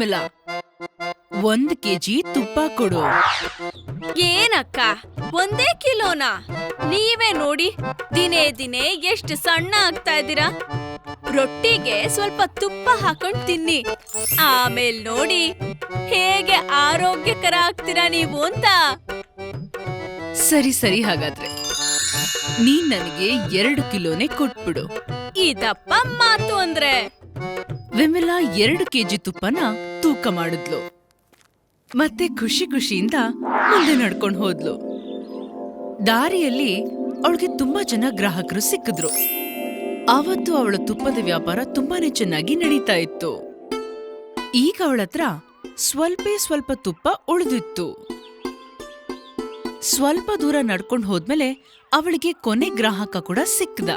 ವಿಮಲಾ ಒಂದ್ ಕೆಜಿ ತುಪ್ಪ ಕೊಡು. ಏನಕ್ಕ? ಒಂದೇ ಕಿಲೋನಾ? ನೀವೇ ನೋಡಿ ದಿನೇ ದಿನೇ ಎಷ್ಟು ಸಣ್ಣ ಆಗ್ತಾ ಇದ್ದೀರಾ? ರೊಟ್ಟಿಗೆ ಸ್ವಲ್ಪ ತುಪ್ಪ ಹಾಕೊಂಡ್ ತಿನ್ನಿ. ಆಮೇಲ್ ನೋಡಿ ಹೇಗೆ ಆರೋಗ್ಯಕರ ಆಗ್ತೀರಾ ನೀವು ಅಂತ. ಸರಿ ಸರಿ ಹಾಗಾದ್ರೆ. ನೀನ್ ನನಗೆ ಎರಡು ಕಿಲೋನೆ ಕೊಟ್ಬಿಡು. ಇದಪ್ಪ ಮಾತು ಅಂದ್ರೆ. ವಿಮಲಾ ಎರಡು ಕೆಜಿ ತುಪ್ಪನ ತೂಕ ಮಾಡಿದ್ಲು. ಮತ್ತೆ ಖುಷಿ ಖುಷಿಯಿಂದ ಮುಂದೆ ನಡ್ಕೊಂಡು ಹೋದ್ಲು. ದಾರಿಯಲ್ಲಿ ಅವಳಿಗೆ ತುಂಬಾ ಜನ ಗ್ರಾಹಕರು ಸಿಕ್ಕಿದ್ರು. ಅವತ್ತು ಅವಳ ತುಪ್ಪದ ವ್ಯಾಪಾರ ತುಂಬಾನೇ ಚೆನ್ನಾಗಿ ನಡೀತಾ ಇತ್ತು. ಈಗ ಅವಳತ್ರ ಸ್ವಲ್ಪೇ ಸ್ವಲ್ಪ ತುಪ್ಪ ಉಳಿದಿತ್ತು. ಸ್ವಲ್ಪ ದೂರ ನಡ್ಕೊಂಡು ಹೋದ್ಮೇಲೆ ಅವಳಿಗೆ ಕೊನೆ ಗ್ರಾಹಕ ಕೂಡ ಸಿಕ್ದ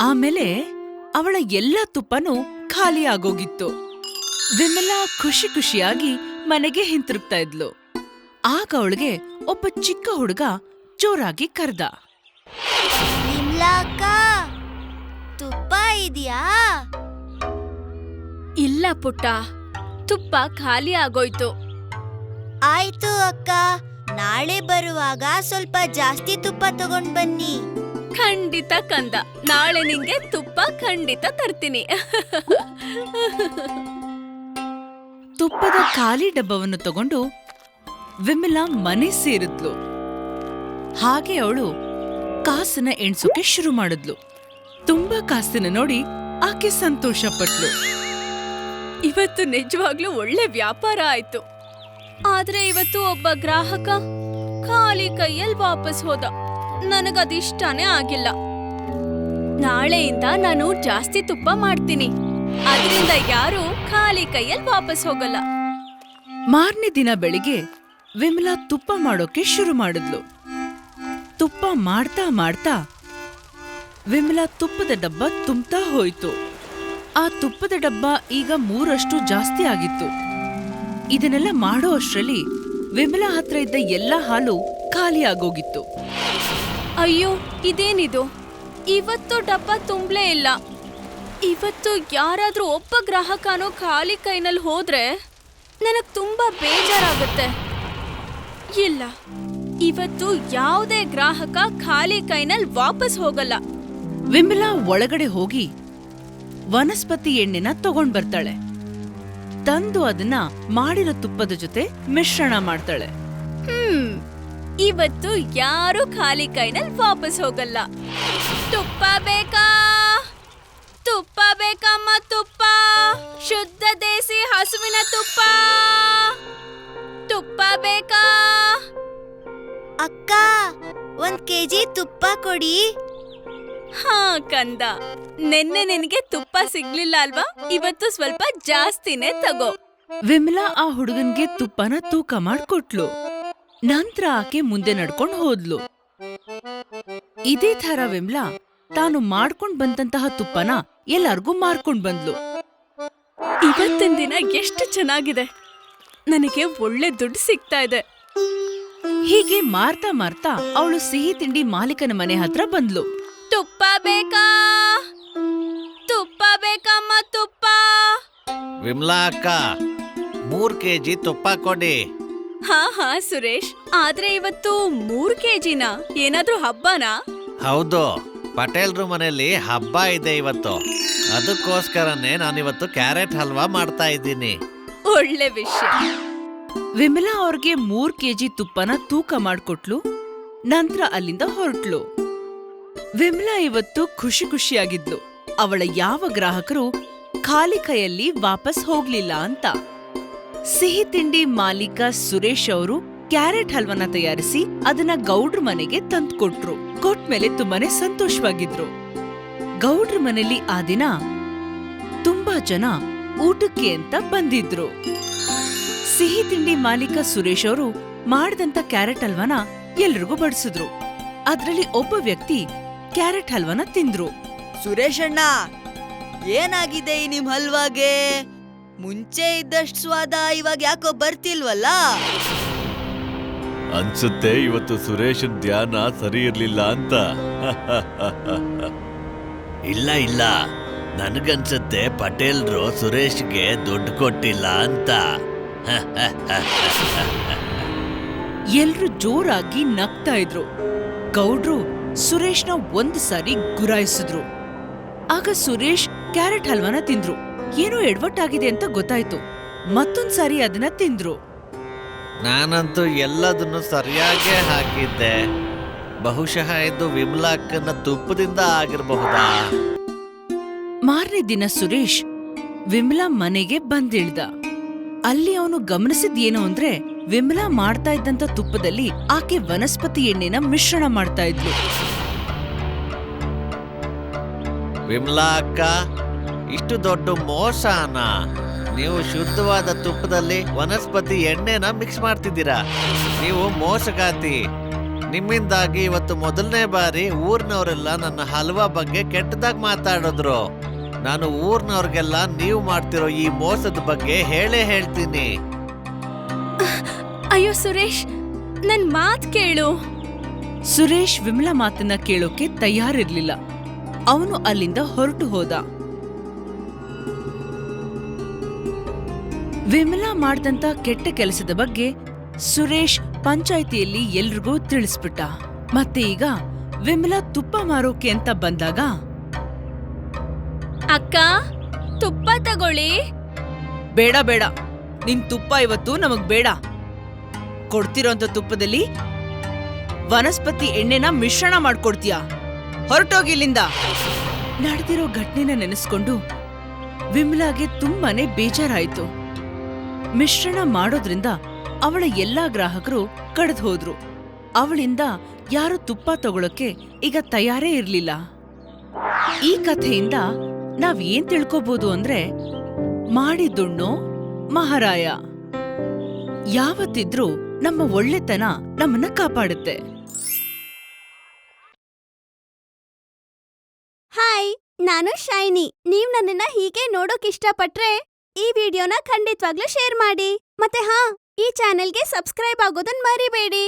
ಆಮೇಲೆ ಅವಳ ಎಲ್ಲ ತುಪ್ಪನೂ ಖಾಲಿ ಆಗೋಗಿತ್ತು. ವಿಮಲಾ ಖುಷಿ ಖುಷಿಯಾಗಿ ಮನೆಗೆ ಹಿಂತಿರುಗ್ತಾ ಇದ್ಲು. ಆಗ ಅವಳಿಗೆ ಒಬ್ಬ ಚಿಕ್ಕ ಹುಡುಗ ಜೋರಾಗಿ ಕರ್ದ. ತುಪ್ಪ ಇದೆಯಾ? ಇಲ್ಲ ಪುಟ್ಟ ತುಪ್ಪ ಖಾಲಿ ಆಗೋಯ್ತು. ಆಯ್ತು ಅಕ್ಕ ನಾಳೆ ಬರುವಾಗ ಸ್ವಲ್ಪ ಜಾಸ್ತಿ ತುಪ್ಪ ತಗೊಂಡ್ ಬನ್ನಿ. ಖಂಡಿತ ಕಂದ. ನಾಳೆ ನಿಂಗೆ ತುಪ್ಪ ಖಂಡಿತ ತರ್ತೀನಿ. ತುಪ್ಪದ ಖಾಲಿ ಡಬ್ಬವನ್ನು ತಗೊಂಡು ವಿಮಲಾ ಮನೆ ಸೇರಿದ್ಲು. ಹಾಗೆ ಅವಳು ಕಾಸನ್ನ ಎಣ್ಸೋಕೆ ಶುರು ಮಾಡಿದ್ಲು. ತುಂಬಾ ಕಾಸನ್ನ ನೋಡಿ ಆಕೆ ಸಂತೋಷ ಪಟ್ಲು. ಇವತ್ತು ನಿಜವಾಗ್ಲೂ ಒಳ್ಳೆ ವ್ಯಾಪಾರ ಆಯ್ತು. ಆದ್ರೆ ಇವತ್ತು ಒಬ್ಬ ಗ್ರಾಹಕ ಖಾಲಿ ಕೈಯಲ್ಲಿ ವಾಪಸ್ ಹೋದ. ನನಗದಿಷ್ಟಾನೇ ಆಗಿಲ್ಲ. ನಾಳೆಯಿಂದ ನಾನು ಜಾಸ್ತಿ ತುಪ್ಪ ಮಾಡ್ತೀನಿ. ಅದರಿಂದ ಯಾರು ಖಾಲಿ ಕೈಯಲ್ಲಿ ವಾಪಸ್ ಹೋಗಲ್ಲ. ಮಾರನೇ ದಿನ ಬೆಳಿಗ್ಗೆ ವಿಮಲಾ ತುಪ್ಪ ಮಾಡೋಕೆ ಶುರು ಮಾಡಿದ್ಲು. ತುಪ್ಪ ಮಾಡ್ತಾ ಮಾಡ್ತಾ ವಿಮಲಾ ತುಪ್ಪದ ಡಬ್ಬ ತುಂಬ್ತಾ ಹೋಯ್ತು. ಆ ತುಪ್ಪದ ಡಬ್ಬ ಈಗ ಮೂರಷ್ಟು ಜಾಸ್ತಿ ಆಗಿತ್ತು. ಇದನ್ನೆಲ್ಲ ಮಾಡೋ ಅಷ್ಟರಲ್ಲಿ ವಿಮಲಾ ಹತ್ರ ಇದ್ದ ಎಲ್ಲ ಹಾಲು ಖಾಲಿ ಆಗೋಗಿತ್ತು. ಅಯ್ಯೋ, ಇದೇನಿದು? ಇವತ್ತು ಡಬ್ಬ ತುಂಬಲೇ ಇಲ್ಲ. ಇವತ್ತು ಯಾರಾದರೂ ಒಬ್ಬ ಗ್ರಾಹಕನೋ ಖಾಲಿ ಕೈನಲ್ಲಿ ಹೋದ್ರೆ ನನಗೆ ತುಂಬಾ ಬೇಜಾರಾಗುತ್ತೆ. ಇಲ್ಲ, ಇವತ್ತು ಯಾವುದೇ ಗ್ರಾಹಕ ಖಾಲಿ ಕೈನಲ್ಲಿ ವಾಪಸ್ ಹೋಗಲ್ಲ. ವಿಮಲಾ ಒಳಗಡೆ ಹೋಗಿ ವನಸ್ಪತಿ ಎಣ್ಣೆನ ತಗೊಂಡ್ ಬರ್ತಾಳೆ. ತಂದು ಅದನ್ನ ಮಾಡಿರೋ ತುಪ್ಪದ ಜೊತೆ ಮಿಶ್ರಣ ಮಾಡ್ತಾಳೆ. ಇವತ್ತು ಯಾರು ಖಾಲಿ ಕೈನಲ್ಲಿ ವಾಪಸ್ ಹೋಗಲ್ಲ. ತುಪ್ಪ ಬೇಕಾ? ತುಪ್ಪ ಬೇಕಮ್ಮ ತುಪ್ಪ. ಶುದ್ಧ ದೇಸಿ ಹಸುವಿನ ತುಪ್ಪ. ತುಪ್ಪ ಬೇಕಾ? ಅಕ್ಕ ಒಂದ್ ಕೆಜಿ ತುಪ್ಪ ಕೊಡಿ. ಹಾ ಕಂದ. ನಿನ್ನೆ ನಿನಗೆ ತುಪ್ಪ ಸಿಗ್ಲಿಲ್ಲ ಅಲ್ವಾ? ಇವತ್ತು ಸ್ವಲ್ಪ ಜಾಸ್ತಿನೇ ತಗೋ. ವಿಮಲಾ ಆ ಹುಡುಗನ್ಗೆ ತುಪ್ಪನ ತೂಕ ಮಾಡ್ಕೊಟ್ಲು. ನಂತರ ಆಕೆ ಮುಂದೆ ನಡ್ಕೊಂಡು ಹೋದ್ಲು. ಇದೇ ಥರ ವಿಮ್ಲಾ ತಾನು ಮಾಡ್ಕೊಂಡು ಬಂದಂತಹ ತುಪ್ಪನ ಎಲ್ಲಾರ್ಗೂ ಮಾರ್ಕೊಂಡ್ ಬಂದ್ಲು. ಇವತ್ತಿನ ದಿನ ಎಷ್ಟು ಚೆನ್ನಾಗಿದೆ. ನನಗೆ ಒಳ್ಳೆ ದುಡ್ಡು ಸಿಗ್ತಾ ಇದೆ. ಹೀಗೆ ಮಾರ್ತಾ ಮಾರ್ತಾ ಅವಳು ಸಿಹಿ ತಿಂಡಿ ಮಾಲೀಕನ ಮನೆ ಹತ್ರ ಬಂದ್ಲು. ತುಪ್ಪ ಬೇಕಾ? ತುಪ್ಪ ಬೇಕಮ್ಮ ತುಪ್ಪ. ವಿಮ್ಲಾ ಅಕ್ಕ ಮೂರ್ ಕೆಜಿ ತುಪ್ಪ ಕೊಡಿ. ಹಾ ಹಾ ಸುರೇಶ್. ಆದ್ರೆ ಇವತ್ತು ಮೂರ್ ಕೆಜಿನ? ಏನಾದ್ರೂ ಹಬ್ಬನಾ? ಹೌದು. ಪಟೇಲ್ರು ಮನೆಯಲ್ಲಿ ಹಬ್ಬ ಇದೆ ಇವತ್ತು. ಅದಕ್ಕೋಸ್ಕರನೇ ನಾನಿವತ್ತು ಕ್ಯಾರೆಟ್ ಹಲ್ವಾ ಮಾಡ್ತಾ ಇದ್ದೀನಿ. ಒಳ್ಳೆ ವಿಷಯ. ವಿಮಲಾ ಅವ್ರಿಗೆ ಮೂರ್ ಕೆಜಿ ತುಪ್ಪನ ತೂಕ ಮಾಡ್ಕೊಟ್ಲು ನಂತರ ಅಲ್ಲಿಂದ ಹೊರಟ್ಲು. ವಿಮಲಾ ಇವತ್ತು ಖುಷಿ ಖುಷಿಯಾಗಿದ್ಲು. ಅವಳ ಯಾವ ಗ್ರಾಹಕರು ಖಾಲಿ ಕೈಯಲ್ಲಿ ವಾಪಸ್ ಹೋಗ್ಲಿಲ್ಲ ಅಂತ. ಸಿಹಿ ತಿಂಡಿ ಮಾಲೀಕ ಸುರೇಶ್ ಅವರು ಕ್ಯಾರೆಟ್ ಹಲ್ವನ ತಯಾರಿಸಿ ಅದನ್ನ ಗೌಡ್ರ ಮನೆಗೆ ತಂದ್ಕೊಟ್ರು ಕೊಟ್ಮೇಲೆ ತುಂಬಾನೇ ಸಂತೋಷವಾಗಿದ್ರು. ಗೌಡ್ರ ಮನೆಯಲ್ಲಿ ಆ ದಿನ ತುಂಬಾ ಜನ ಊಟಕ್ಕೆ ಅಂತ ಬಂದಿದ್ರು. ಸಿಹಿ ತಿಂಡಿ ಮಾಲೀಕ ಸುರೇಶ್ ಅವರು ಮಾಡಿದಂತ ಕ್ಯಾರೆಟ್ ಹಲ್ವನ ಎಲ್ರಿಗೂ ಬಡಿಸಿದ್ರು. ಅದ್ರಲ್ಲಿ ಒಬ್ಬ ವ್ಯಕ್ತಿ ಕ್ಯಾರೆಟ್ ಹಲ್ವನ ತಿಂದ್ರು. ಸುರೇಶ್ ಅಣ್ಣ ಏನಾಗಿದೆ ನಿಮ್ ಹಲ್ವಾಗೆ? ಮುಂಚೆ ಇದ್ದಷ್ಟು ಸ್ವಾದ ಇವಾಗ ಯಾಕೋ ಬರ್ತಿಲ್ವಲ್ಲ? ಅನ್ಸುತ್ತೆ ಇವತ್ತು ಸುರೇಶ್ ಧ್ಯಾನ ಸರಿ ಇರ್ಲಿಲ್ಲ ಅಂತ. ಇಲ್ಲ ಇಲ್ಲ. ನನಗನ್ಸುತ್ತೆ ಪಟೇಲ್ರು ಸುರೇಶ್ಗೆ ದುಡ್ಡು ಕೊಟ್ಟಿಲ್ಲ ಅಂತ. ಎಲ್ರು ಜೋರಾಗಿ ನಗ್ತಾ ಇದ್ರು. ಗೌಡ್ರು ಸುರೇಶ್ನ ಒಂದ್ ಸಾರಿ ಗುರಾಯಿಸಿದ್ರು. ಆಗ ಸುರೇಶ್ ಕ್ಯಾರೆಟ್ ಹಲ್ವಾನ ತಿಂದ್ರು. ಏನೋ ಎಡವಟ್ಟಾಗಿದೆ ಅಂತ ಗೊತ್ತಾಯ್ತು. ಮತ್ತೊಂದ್ ಸಾರಿ ಅದನ್ನ ತಿಂದ್ರು. ನಾನಂತೂ ಎಲ್ಲದನ್ನು ಸರಿಯಾಗೇ ಹಾಕಿದ್ದೆ. ಬಹುಶಃ ಇದು ವಿಮಲಾಕ್ಕನ ತುಪ್ಪದಿಂದ ಆಗಿರಬಹುದಾ? ಮಾರನೇ ದಿನ ಸುರೇಶ್ ವಿಮಲಾ ಮನೆಗೆ ಬಂದಿಳ್ದ. ಅಲ್ಲಿ ಅವನು ಗಮನಿಸಿದ್ದೇನು ಅಂದ್ರೆ ವಿಮಲಾ ಮಾಡ್ತಾ ಇದ್ದಂತ ತುಪ್ಪದಲ್ಲಿ ಆಕೆ ವನಸ್ಪತಿ ಎಣ್ಣೆನ ಮಿಶ್ರಣ ಮಾಡ್ತಾ ಇದ್ಲು. ವಿಮಲಾ ಅಕ್ಕ ಇಷ್ಟು ದೊಡ್ಡ ಮೋಸನ? ನೀವು ಶುದ್ಧವಾದ ತುಪ್ಪದಲ್ಲಿ ವನಸ್ಪತಿ ಎಣ್ಣೆನ ಮಿಕ್ಸ್ ಮಾಡ್ತಿದ್ದೀರಾ? ನೀವು ಮೋಸಗಾತಿ. ನಿಮ್ಮಿಂದಾಗಿ ಇವತ್ತು ಮೊದಲನೇ ಬಾರಿ ಊರ್ನವರೆಲ್ಲ ನನ್ನ ಹಲ್ವಾ ಬಗ್ಗೆ ಕೆಟ್ಟದಾಗಿ ಮಾತಾಡಿದ್ರು. ನಾನು ಊರಿನವ್ರಿಗೆಲ್ಲ ನೀವು ಮಾಡ್ತಿರೋ ಈ ಮೋಸದ ಬಗ್ಗೆ ಹೇಳೇ ಹೇಳ್ತೀನಿ. ಅಯ್ಯೋ ಸುರೇಶ್ ನನ್ ಮಾತ್ ಕೇಳು. ಸುರೇಶ್ ವಿಮಲಾ ಮಾತನ್ನ ಕೇಳೋಕೆ ತಯಾರಿರ್ಲಿಲ್ಲ. ಅವನು ಅಲ್ಲಿಂದ ಹೊರಟು ಹೋದ. ವಿಮಲಾ ಮಾಡಿದಂತ ಕೆಟ್ಟ ಕೆಲಸದ ಬಗ್ಗೆ ಸುರೇಶ್ ಪಂಚಾಯಿತಿಯಲ್ಲಿ ಎಲ್ರಿಗೂ ತಿಳಿಸ್ಬಿಟ್ಟ. ಮತ್ತೆ ಈಗ ವಿಮಲಾ ತುಪ್ಪ ಮಾರೋಕೆ ಅಂತ ಬಂದಾಗ ಅಕ್ಕ ತುಪ್ಪ ತಗೊಳ್ಳಿ. ಬೇಡ ಬೇಡ. ನಿನ್ ತುಪ್ಪ ಇವತ್ತು ನಮಗ್ ಬೇಡ. ಕೊಡ್ತಿರೋಂಥ ತುಪ್ಪದಲ್ಲಿ ವನಸ್ಪತಿ ಎಣ್ಣೆನ ಮಿಶ್ರಣ ಮಾಡ್ಕೊಡ್ತೀಯ. ಹೊರಟೋಗಿ ಇಲ್ಲಿಂದ. ನಡೆದಿರೋ ಘಟನೆನ ನೆನೆಸ್ಕೊಂಡು ವಿಮಲಾಗೆ ತುಂಬಾನೇ ಬೇಜಾರಾಯ್ತು. ಮಿಶ್ರಣ ಮಾಡೋದ್ರಿಂದ ಅವಳ ಎಲ್ಲಾ ಗ್ರಾಹಕರು ಕಡ್ದು ಹೋದ್ರು. ಅವಳಿಂದ ಯಾರು ತುಪ್ಪ ತಗೊಳಕ್ಕೆ ಈಗ ತಯಾರೇ ಇರ್ಲಿಲ್ಲ. ಈ ಕಥೆಯಿಂದ ನಾವ್ ಏನ್ ತಿಳ್ಕೊಬಹುದು ಅಂದ್ರೆ ಮಾಡಿದುಣ್ಣೋ ಮಹಾರಾಯ. ಯಾವತ್ತಿದ್ರೂ ನಮ್ಮ ಒಳ್ಳೆತನ ನಮ್ಮನ್ನ ಕಾಪಾಡುತ್ತೆ. ಹಾಯ್, ನಾನು ಶೈನಿ. ನೀವ್ ನನ್ನನ್ನ ಹೀಗೆ ನೋಡೋಕ್ ಇಷ್ಟಪಟ್ರೆ ಈ ವಿಡಿಯೋನ ಖಂಡಿತವಾಗ್ಲೂ ಶೇರ್ ಮಾಡಿ. ಮತ್ತೆ ಹಾ ಈ ಚಾನೆಲ್ಗೆ ಸಬ್ಸ್ಕ್ರೈಬ್ ಆಗೋದನ್ನ ಮರಿಬೇಡಿ.